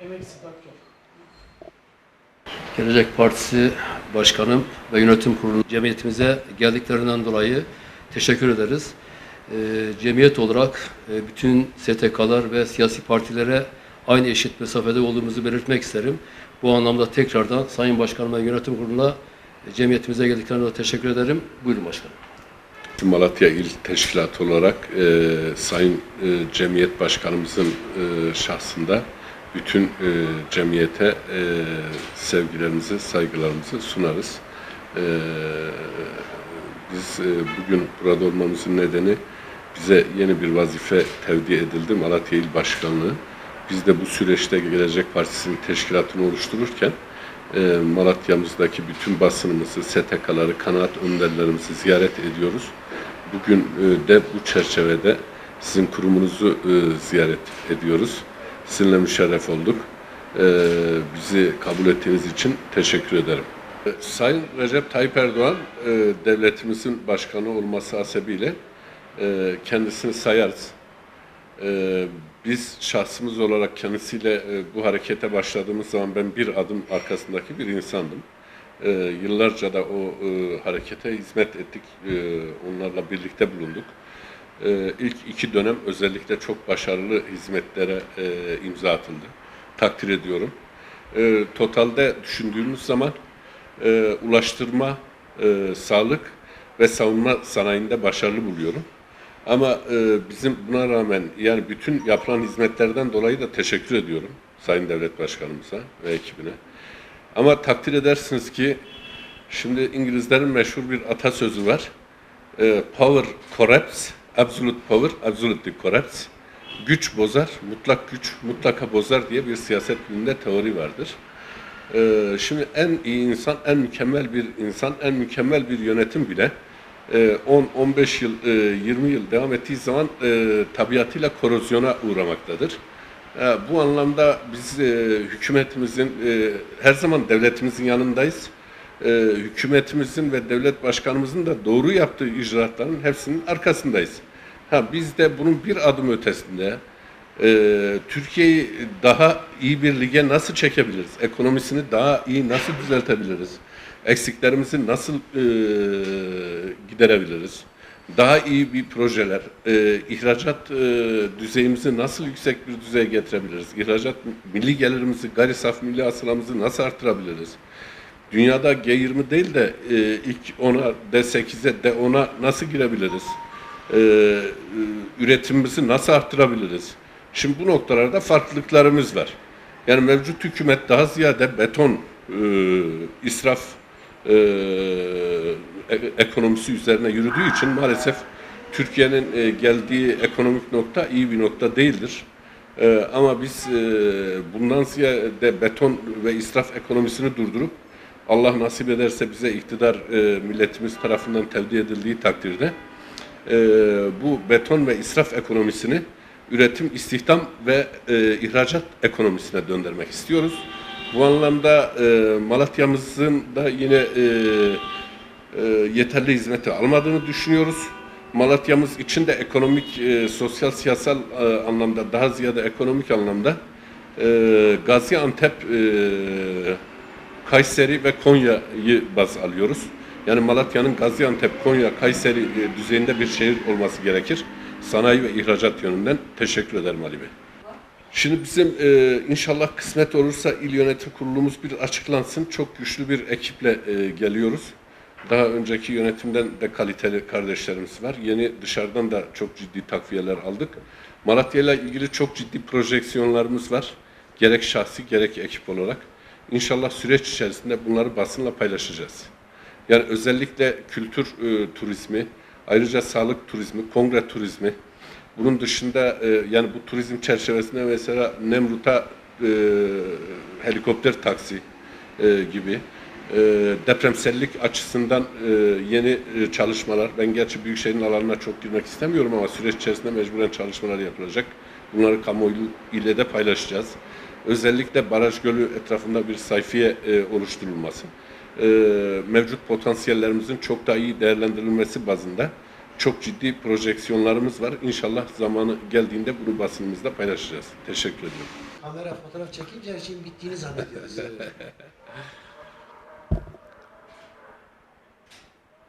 sıfat çok. Gelecek Partisi Başkanım ve Yönetim Kurulu cemiyetimize geldiklerinden dolayı teşekkür ederiz. Ee, cemiyet olarak e, bütün STK'lar ve siyasi partilere aynı eşit mesafede olduğumuzu belirtmek isterim. Bu anlamda tekrardan Sayın Başkanım ve Yönetim Kurulu'na e, cemiyetimize geldiklerine dolayı teşekkür ederim. Buyurun başkanım. Malatya İl Teşkilatı olarak e, Sayın e, Cemiyet Başkanımızın e, şahsında bütün e, cemiyete e, sevgilerimizi, saygılarımızı sunarız. E, biz e, bugün burada olmamızın nedeni bize yeni bir vazife tevdi edildi Malatya İl Başkanlığı. Biz de bu süreçte Gelecek Partisi'nin teşkilatını oluştururken e, Malatya'mızdaki bütün basınımızı, STK'ları, kanaat önderlerimizi ziyaret ediyoruz. Bugün e, de bu çerçevede sizin kurumunuzu e, ziyaret ediyoruz. Sizinle müşerref olduk. E, bizi kabul ettiğiniz için teşekkür ederim. E, Sayın Recep Tayyip Erdoğan e, devletimizin başkanı olması hasebiyle e, kendisini sayarız. Ee, biz şahsımız olarak kendisiyle e, bu harekete başladığımız zaman ben bir adım arkasındaki bir insandım. Ee, yıllarca da o e, harekete hizmet ettik, e, onlarla birlikte bulunduk. Ee, ilk iki dönem özellikle çok başarılı hizmetlere e, imza atıldı. Takdir ediyorum. Ee, totalde düşündüğümüz zaman e, ulaştırma, e, sağlık ve savunma sanayinde başarılı buluyorum. Ama e, bizim buna rağmen yani bütün yapılan hizmetlerden dolayı da teşekkür ediyorum Sayın Devlet Başkanımıza ve ekibine. Ama takdir edersiniz ki şimdi İngilizlerin meşhur bir atasözü var. E, power corrupts, absolute power absolutely corrupts. Güç bozar, mutlak güç mutlaka bozar diye bir siyaset biliminde teori vardır. E, şimdi en iyi insan, en mükemmel bir insan, en mükemmel bir yönetim bile e, 10-15 yıl, e, 20 yıl devam ettiği zaman e, tabiatıyla korozyona uğramaktadır. E, Bu anlamda biz e, hükümetimizin, e, her zaman devletimizin yanındayız. E, Hükümetimizin ve devlet başkanımızın da doğru yaptığı icraatların hepsinin arkasındayız. Ha, biz de bunun bir adım ötesinde e, Türkiye'yi daha iyi bir lige nasıl çekebiliriz? Ekonomisini daha iyi nasıl düzeltebiliriz? Eksiklerimizi nasıl e, giderebiliriz? Daha iyi bir projeler, e, ihracat e, düzeyimizi nasıl yüksek bir düzeye getirebiliriz? İhracat milli gelirimizi, gayri saf milli hasılamızı nasıl arttırabiliriz? Dünyada G20 değil de e, ilk 10'a, D8'e, D10'a nasıl girebiliriz? E, e, üretimimizi nasıl arttırabiliriz? Şimdi bu noktalarda farklılıklarımız var. Yani mevcut hükümet daha ziyade beton, e, israf e, e- ekonomisi üzerine yürüdüğü için maalesef Türkiye'nin e, geldiği ekonomik nokta iyi bir nokta değildir. E, ama biz e, bundan ziyade beton ve israf ekonomisini durdurup Allah nasip ederse bize iktidar e, milletimiz tarafından tevdi edildiği takdirde e, bu beton ve israf ekonomisini üretim, istihdam ve e, ihracat ekonomisine döndürmek istiyoruz. Bu anlamda e, Malatya'mızın da yine e, e, yeterli hizmeti almadığını düşünüyoruz. Malatya'mız için de ekonomik, e, sosyal, siyasal e, anlamda daha ziyade ekonomik anlamda e, Gaziantep, e, Kayseri ve Konya'yı baz alıyoruz. Yani Malatya'nın Gaziantep, Konya, Kayseri e, düzeyinde bir şehir olması gerekir. Sanayi ve ihracat yönünden teşekkür ederim Ali Bey. Şimdi bizim e, inşallah kısmet olursa il yönetim kurulumuz bir açıklansın. Çok güçlü bir ekiple e, geliyoruz. Daha önceki yönetimden de kaliteli kardeşlerimiz var. Yeni dışarıdan da çok ciddi takviyeler aldık. Malatya ile ilgili çok ciddi projeksiyonlarımız var. Gerek şahsi gerek ekip olarak. İnşallah süreç içerisinde bunları basınla paylaşacağız. Yani özellikle kültür e, turizmi, ayrıca sağlık turizmi, kongre turizmi, bunun dışında e, yani bu turizm çerçevesinde mesela Nemrut'a e, helikopter taksi e, gibi e, depremsellik açısından e, yeni e, çalışmalar. Ben gerçi Büyükşehir'in alanına çok girmek istemiyorum ama süreç içerisinde mecburen çalışmalar yapılacak. Bunları kamuoyu ile de paylaşacağız. Özellikle Baraj Gölü etrafında bir sayfiye e, oluşturulması. E, mevcut potansiyellerimizin çok daha iyi değerlendirilmesi bazında çok ciddi projeksiyonlarımız var. İnşallah zamanı geldiğinde bunu basınımızda paylaşacağız. Teşekkür ediyorum. Kamera fotoğraf çekince her şeyin bittiğini zannediyoruz.